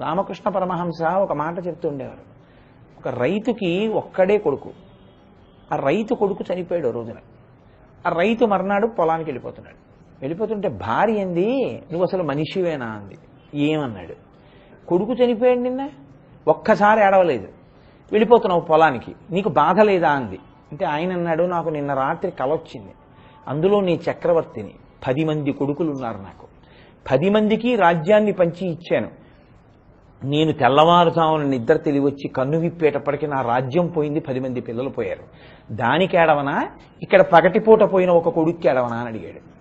రామకృష్ణ పరమహంస ఒక మాట చెప్తూ ఉండేవారు. ఒక రైతుకి ఒక్కడే కొడుకు. ఆ రైతు కొడుకు చనిపోయాడు రోజున. ఆ రైతు మర్నాడు పొలానికి వెళ్ళిపోతున్నాడు. వెళ్ళిపోతుంటే భార్య ఏంది? నువ్వు అసలు మనిషివేనా? అంది. ఏమన్నాడు? కొడుకు చనిపోయాడు నిన్న? ఒక్కసారి ఏడవలేదు. వెళ్ళిపోతున్నావు పొలానికి. నీకు బాధ లేదా? అంది. అంటే ఆయన అన్నాడు నాకు నిన్న రాత్రి కల వచ్చింది. అందులో నీ చక్రవర్తిని పది మంది కొడుకులు ఉన్నారు నాకు. పది మందికి రాజ్యాన్ని పంచి ఇచ్చాను. నేను తెల్లవారుజామున నిద్ర తెలివచ్చి కన్ను విప్పేటప్పటికి నా రాజ్యం పోయింది పది మంది పిల్లలు పోయారు. దానికి ఏడవనా? ఇక్కడ పగటిపూట పోయిన ఒక కొడుక్కి ఏడవనా అని అడిగాడు.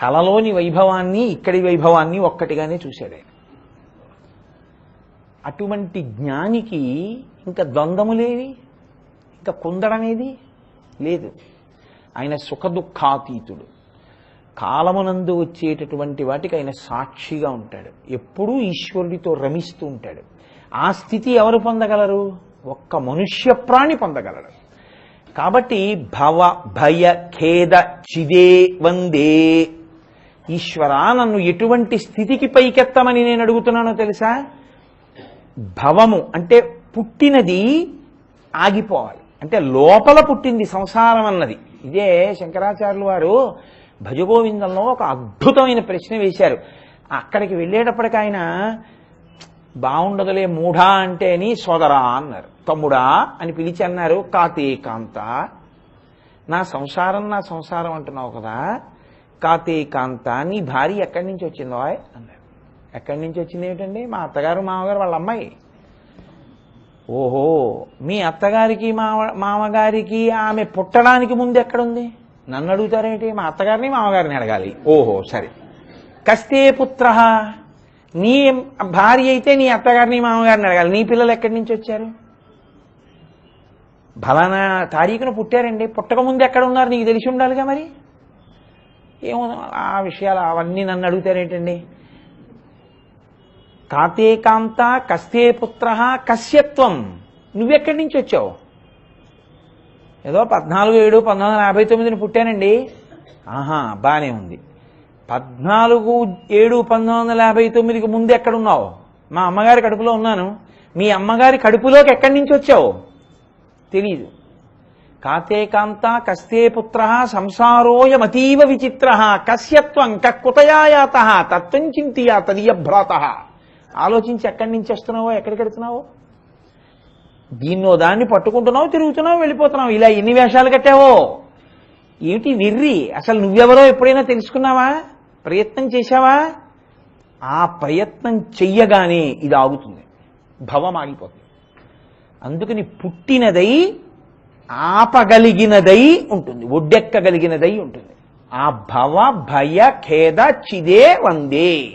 కలలోని వైభవాన్ని ఇక్కడి వైభవాన్ని ఒక్కటిగానే చూశాడు ఆయన. అటువంటి జ్ఞానికి ఇంకా ద్వంద్వములేవి ఇంకా కుందడమేది లేదు. ఆయన సుఖదుఖాతీతుడు. కాలమునందు వచ్చేటటువంటి వాటికి ఆయన సాక్షిగా ఉంటాడు. ఎప్పుడూ ఈశ్వరుడితో రమిస్తూ ఉంటాడు. ఆ స్థితి ఎవరు పొందగలరు? ఒక్క మనుష్య ప్రాణి పొందగలడు. కాబట్టి భవ భయ ఖేద చిదే వందే. ఈశ్వరా నన్ను ఎటువంటి స్థితికి పైకెత్తమని నేను అడుగుతున్నానో తెలుసా? భవము అంటే పుట్టినది ఆగిపోవాలి. అంటే లోపల పుట్టింది సంసారం అన్నది. ఇదే శంకరాచార్యులు వారు భజగోవిందంలో ఒక అద్భుతమైన ప్రశ్న వేశారు. అక్కడికి వెళ్ళేటప్పటికి ఆయన బాగుండదులే మూఢా అంటే అని సోదరా అన్నారు. తమ్ముడా అని పిలిచి అన్నారు కాతే కాంత నా సంసారం నా సంసారం అంటున్నావు కదా కాతే కాంత నీ భార్య ఎక్కడి నుంచి వచ్చిందో అన్నారు. ఎక్కడి నుంచి వచ్చింది ఏమిటండి? మా అత్తగారు మామగారు వాళ్ళ అమ్మాయి. ఓహో మీ అత్తగారికి మామ మామగారికి ఆమె పుట్టడానికి ముందు ఎక్కడుంది? నన్ను అడుగుతారేంటి? మా అత్తగారిని మామగారిని అడగాలి. ఓహో సరే. కస్తే పుత్ర. నీ భార్య అయితే నీ అత్తగారిని మామగారిని అడగాలి. నీ పిల్లలు ఎక్కడి నుంచి వచ్చారు? ఫలానా తారీఖున పుట్టారండి. పుట్టక ముందు ఎక్కడ ఉన్నారు? నీకు తెలిసి ఉండాలిగా మరి? ఏమో ఆ విషయాలు అవన్నీ నన్ను అడుగుతారేంటండి? కాతే కాంత కస్తే పుత్ర కశ్యత్వం. నువ్వెక్కడి నుంచి వచ్చావు? ఏదో పద్నాలుగు ఏడు పంతొమ్మిది వందల యాభై తొమ్మిదిని పుట్టానండి. ఆహా బాగానే ఉంది. పద్నాలుగు ఏడు పంతొమ్మిది వందల యాభై తొమ్మిదికి ముందు ఎక్కడున్నావు? మా అమ్మగారి కడుపులో ఉన్నాను. మీ అమ్మగారి కడుపులోకి ఎక్కడి నుంచి వచ్చావు? తెలీదు. కాతే కాంత కస్తే పుత్ర సంసారోయమతీవ విచిత్ర కస్యత్వం కక్కుతయాయాత తత్వం చింతియా తదియ భ్రాత. ఆలోచించి ఎక్కడి నుంచి వస్తున్నావో ఎక్కడికి వెళ్తున్నావో? దీన్నో దాన్ని పట్టుకుంటున్నావు తిరుగుతున్నావు వెళ్ళిపోతున్నావు. ఇలా ఎన్ని వేషాలు కట్టావో? ఏమిటి వెర్రి అసలు నువ్వెవరో ఎప్పుడైనా తెలుసుకున్నావా? ప్రయత్నం చేశావా? ఆ ప్రయత్నం చెయ్యగానే ఇది ఆగుతుంది. భవం ఆగిపోతుంది. అందుకని పుట్టినదై ఆపగలిగినదై ఉంటుంది. ఒడ్డెక్కగలిగినదై ఉంటుంది. ఆ భవ భయ ఖేద చిదే వందే.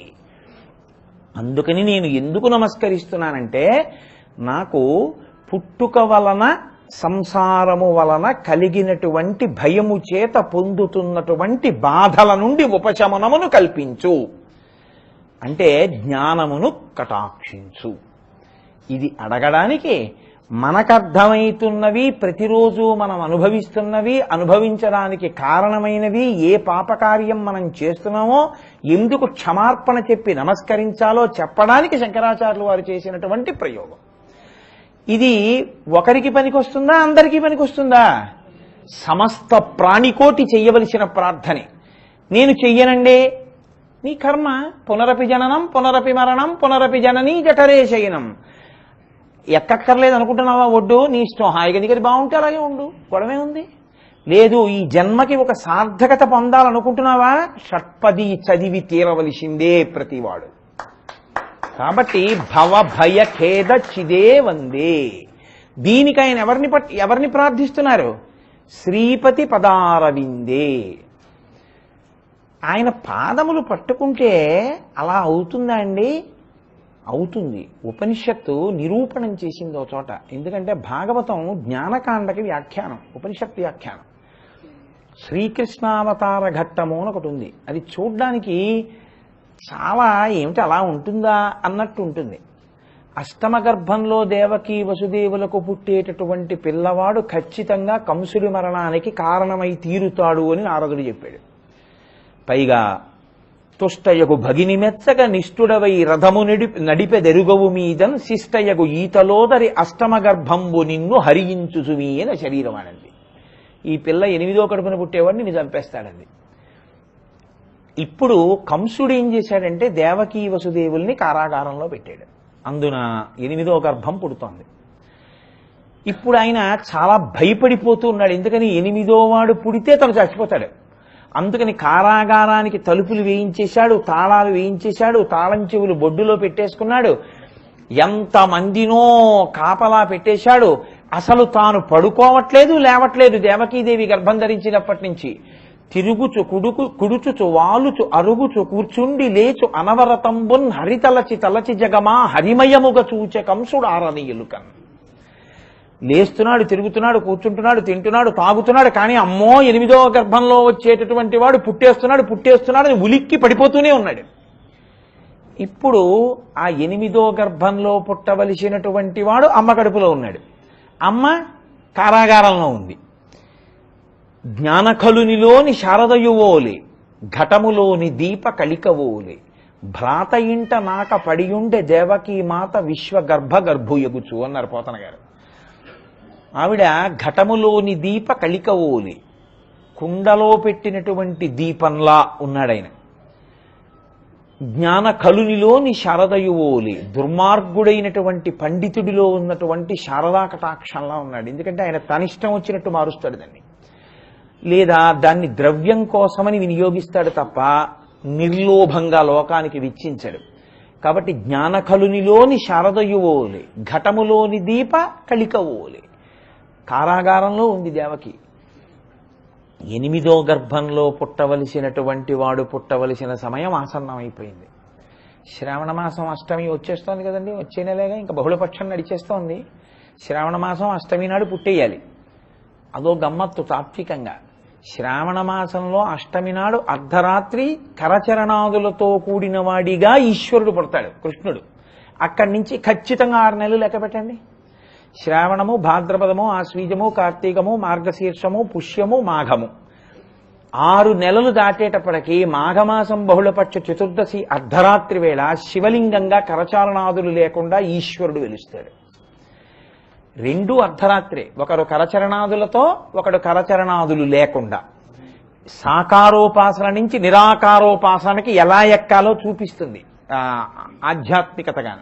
అందుకని నేను ఎందుకు నమస్కరిస్తున్నానంటే నాకు పుట్టుక వలన సంసారము వలన కలిగినటువంటి భయము చేత పొందుతున్నటువంటి బాధల నుండి ఉపశమనమును కల్పించు. అంటే జ్ఞానమును కటాక్షించు. ఇది అడగడానికి మనకర్థమవుతున్నవి ప్రతిరోజు మనం అనుభవిస్తున్నవి అనుభవించడానికి కారణమైనవి ఏ పాపకార్యం మనం చేస్తున్నామో ఎందుకు క్షమార్పణ చెప్పి నమస్కరించాలో చెప్పడానికి శంకరాచార్యులు వారు చేసినటువంటి ప్రయోగం. ఇది ఒకరికి పనికొస్తుందా అందరికీ పనికొస్తుందా? సమస్త ప్రాణికోటి చెయ్యవలసిన ప్రార్థనే. నేను చెయ్యనండి నీ కర్మ. పునరపి జననం పునరపి మరణం పునరపి జననీ జఠరే శయనం. ఎక్కక్కర్లేదు అనుకుంటున్నావా? ఒడ్డు నీ ఇష్టం. హాయిగా నీకు బాగుంటే అలాగే ఉండు. గొడవే ఉంది. లేదు ఈ జన్మకి ఒక సార్థకత పొందాలనుకుంటున్నావా? షట్పది చదివి తీరవలసిందే ప్రతివాడు. కాబట్టి భవ భయ ఖేద చిదే వందే. దీనికి ఆయన ఎవరిని పట్టి ఎవరిని ప్రార్థిస్తున్నారు? శ్రీపతి పదారవిందే. ఆయన పాదములు పట్టుకుంటే అలా అవుతుందా అండి? అవుతుంది. ఉపనిషత్తు నిరూపణం చేసింది ఒక చోట. ఎందుకంటే భాగవతం జ్ఞానకాండకి వ్యాఖ్యానం ఉపనిషత్ వ్యాఖ్యానం. శ్రీకృష్ణావతార ఘట్టము అని ఒకటి ఉంది. అది చూడ్డానికి చాలా ఏమిటి అలా ఉంటుందా అన్నట్టు ఉంటుంది. అష్టమ గర్భంలో దేవకి వసుదేవులకు పుట్టేటటువంటి పిల్లవాడు ఖచ్చితంగా కంసుడి మరణానికి కారణమై తీరుతాడు అని నారదుడు చెప్పాడు. పైగా తుష్టయగు భగిని మెచ్చక నిష్ఠుడవై రథము నడిపి నడిపెదెరుగవు మీదన్ శిష్టయగు ఈతలోదరి అష్టమ గర్భంబు నిన్ను హరించుసుమీ అని శరీరం అనంది ఈ పిల్ల ఎనిమిదో కడుపున పుట్టేవాడిని నిన్ను చంపేస్తాడంది ఇప్పుడు కంసుడు ఏం చేశాడంటే దేవకీ వసుదేవుల్ని కారాగారంలో పెట్టాడు. అందున ఎనిమిదో గర్భం పుడుతోంది. ఇప్పుడు ఆయన చాలా భయపడిపోతూ ఉన్నాడు. ఎందుకని ఎనిమిదో వాడు పుడితే తను చచ్చిపోతాడు. అందుకని కారాగారానికి తలుపులు వేయించేశాడు తాళాలు వేయించేశాడు తాళం చెవులు బొడ్డులో పెట్టేసుకున్నాడు. ఎంతమందినో కాపలా పెట్టేశాడు. అసలు తాను పడుకోవట్లేదు లేవట్లేదు దేవకీదేవి గర్భం ధరించినప్పటి నుంచి. తిరుగుచు కుడుకు కుడుచుచు వాలుచు అరుగుచు కూర్చుండి లేచు అనవరతంబున్ హరితలచి తలచి జగమా హరిమయముగ చూచే కంసుడు ఆరనీయులుకన్ లేస్తున్నాడు తిరుగుతున్నాడు కూర్చుంటున్నాడు తింటున్నాడు తాగుతున్నాడు కానీ అమ్మో ఎనిమిదో గర్భంలో వచ్చేటటువంటి వాడు పుట్టేస్తున్నాడు పుట్టేస్తున్నాడు అని ఉలిక్కి పడిపోతూనే ఉన్నాడు. ఇప్పుడు ఆ ఎనిమిదో గర్భంలో పుట్టవలసినటువంటి వాడు అమ్మ కడుపులో ఉన్నాడు. అమ్మ కారాగారంలో ఉంది. జ్ఞానకలునిలోని శారదయువోలి ఘటములోని దీప కలికవోలి భ్రాత ఇంట నాక పడియుండే దేవకీ మాత విశ్వగర్భ గర్భుయగుచు అన్నారు పోతన గారు. ఆవిడ ఘటములోని దీప కలికవోలి కుండలో పెట్టినటువంటి దీపంలా ఉన్నాడాయన. జ్ఞాన కలునిలోని శారదయువోలి దుర్మార్గుడైనటువంటి పండితుడిలో ఉన్నటువంటి శారదా కటాక్షంలా ఉన్నాడు. ఎందుకంటే ఆయన తనిష్టం వచ్చినట్టు మారుస్తాడు దాన్ని. లేదా దాన్ని ద్రవ్యం కోసమని వినియోగిస్తాడు తప్ప నిర్లోభంగా లోకానికి విచ్చించడు. కాబట్టి జ్ఞానకలునిలోని శారదయువోలే ఘటములోని దీప కళికవోలే కారాగారంలో ఉంది దేవకి. ఎనిమిదో గర్భంలో పుట్టవలసినటువంటి వాడు పుట్టవలసిన సమయం ఆసన్నమైపోయింది. శ్రావణ మాసం అష్టమి వచ్చేస్తోంది కదండి వచ్చే నెలగా ఇంకా బహుళపక్షం నడిచేస్తోంది. శ్రావణ మాసం అష్టమి నాడు పుట్టేయాలి. అదో గమ్మత్తు తాత్వికంగా. శ్రావణ మాసంలో అష్టమి నాడు అర్ధరాత్రి కరచరణాదులతో కూడిన వాడిగా ఈశ్వరుడు పుడతాడు కృష్ణుడు. అక్కడి నుంచి ఖచ్చితంగా ఆరు నెలలు లెక్క పెట్టండి. శ్రావణము భాద్రపదము ఆశ్వీజము కార్తీకము మార్గశీర్షము పుష్యము మాఘము. ఆరు నెలలు దాటేటప్పటికీ మాఘమాసం బహుళపక్ష చతుర్దశి అర్ధరాత్రి వేళ శివలింగంగా కరచాలనాదులు లేకుండా ఈశ్వరుడు వెలుస్తాడు. రెండు అర్ధరాత్రే. ఒకడు కరచరణాదులతో ఒకడు కరచరణాదులు లేకుండా. సాకారోపాసన నుంచి నిరాకారోపాసనకి ఎలా ఎక్కాలో చూపిస్తుంది. ఆధ్యాత్మికతగా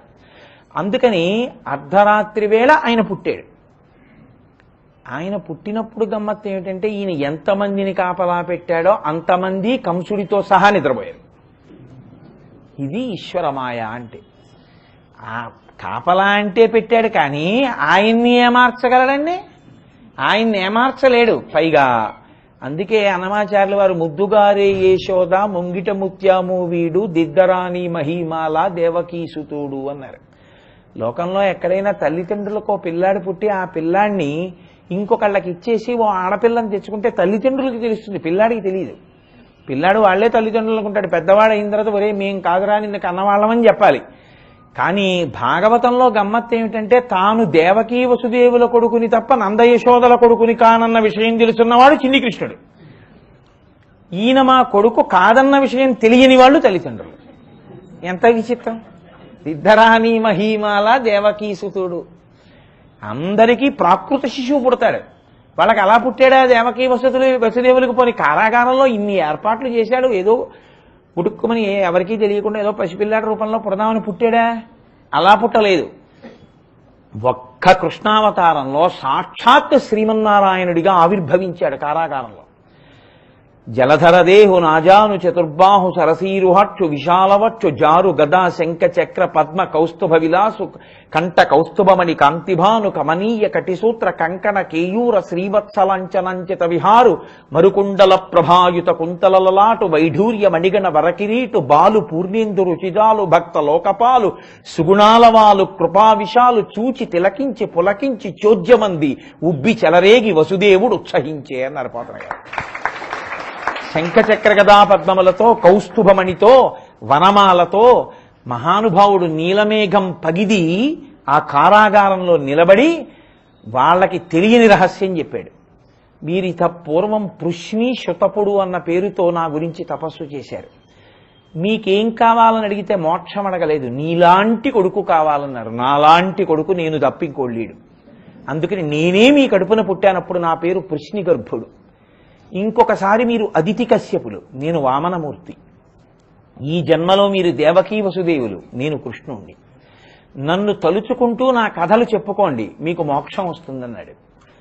అందుకని అర్ధరాత్రి వేళ ఆయన పుట్టాడు. ఆయన పుట్టినప్పుడు గమ్మత్తు ఏమిటంటే ఈయన ఎంతమందిని కాపలా పెట్టాడో అంతమంది కంసుడితో సహా నిద్రపోయారు. ఇది ఈశ్వరమాయ అంటే. కాపలా అంటే పెట్టాడు కానీ ఆయన్ని ఏమార్చగలడండి? ఆయన్ని ఏమార్చలేడు పైగా. అందుకే అనమాచార్యుల వారు ముద్దుగారే యశోద ముంగిట ముత్యాము వీడు దిద్దరాని మహిమాల దేవకీసుతుడు అన్నారు. లోకంలో ఎక్కడైనా తల్లిదండ్రులకు ఓ పిల్లాడు పుట్టి ఆ పిల్లాడిని ఇంకొకళ్ళకి ఇచ్చేసి ఓ ఆడపిల్లని తెచ్చుకుంటే తల్లిదండ్రులకి తెలుస్తుంది పిల్లాడికి తెలియదు పిల్లాడు వాళ్ళే తల్లిదండ్రులు అనుకుంటాడు పెద్దవాడు అయిన తర్వాత ఒరే మేం కాదురా నిన్ను కన్నవాళ్ళమని చెప్పాలి. కానీ భాగవతంలో గమ్మత్తు ఏమిటంటే తాను దేవకీ వసుదేవుల కొడుకుని తప్ప నందయశోదల కొడుకుని కానన్న విషయం తెలుసున్నవాడు చిన్ని కృష్ణుడు ఈయన మా కొడుకు కాదన్న విషయం తెలియని వాళ్ళు తల్లిదండ్రులు. ఎంత విచిత్రం. సిద్ధరాణి మహీమాల దేవకీసుతుడు అందరికీ ప్రాకృత శిశువు పుడతాడు. వాళ్ళకి అలా పుట్టాడా దేవకీ వసతులు వసుదేవులకు పోని కారాగారంలో ఇన్ని ఏర్పాట్లు చేశాడు ఏదో పుట్టుకుమని ఎవరికీ తెలియకుండా ఏదో పసిపిల్లాడి రూపంలో పుడదామని పుట్టాడా? అలా పుట్టలేదు. ఒక్క కృష్ణావతారంలో సాక్షాత్ శ్రీమన్నారాయణుడిగా ఆవిర్భవించాడు కారాగారంలో. జలధరదేహు నాజాను చతుర్బాహు సరసీరుహక్షు విశాలవక్షు జారు గదా శంఖ చక్ర పద్మ కౌస్తుభ విలాసు కంఠ కౌస్తుభమణి కాంతిభాను కమనీయ కటిసూత్ర కంకణ కేయూర శ్రీవత్సలంచనంచిత విహారు మరుకుండల ప్రభాయుత కుంతలలలాటు వైఢూర్య మణిగణ వరకిరీటు బాలు పూర్ణేందు రుచిజాలు భక్త లోకపాలు సుగుణాలవాలు కృపావిశాలు చూచి తిలకించి పులకించి చోద్యమంది ఉబ్బి చెలరేగి వసుదేవుడు ఉత్సహించే అన్నారు పోతన గారు శంఖచక్ర గదా పద్మములతో కౌస్తుభమణితో వనమాలతో మహానుభావుడు నీలమేఘం పగిది ఆ కారాగారంలో నిలబడి వాళ్ళకి తెలియని రహస్యం చెప్పాడు. వీరిత పూర్వం పృష్ణి శుతపుడు అన్న పేరుతో నా గురించి తపస్సు చేశారు. మీకేం కావాలని అడిగితే మోక్షం అడగలేదు. నీలాంటి కొడుకు కావాలన్నారు. నాలాంటి కొడుకు నేను తప్పింకోళ్ళీడు అందుకని నేనే మీ కడుపున పుట్టానప్పుడు నా పేరు పృష్ణి గర్భుడు. ఇంకొకసారి మీరు అదితి కశ్యపులు నేను వామనమూర్తి. ఈ జన్మలో మీరు దేవకీ వసుదేవులు నేను కృష్ణుణ్ణి. నన్ను తలుచుకుంటూ నా కథలు చెప్పుకోండి మీకు మోక్షం వస్తుందన్నాడు.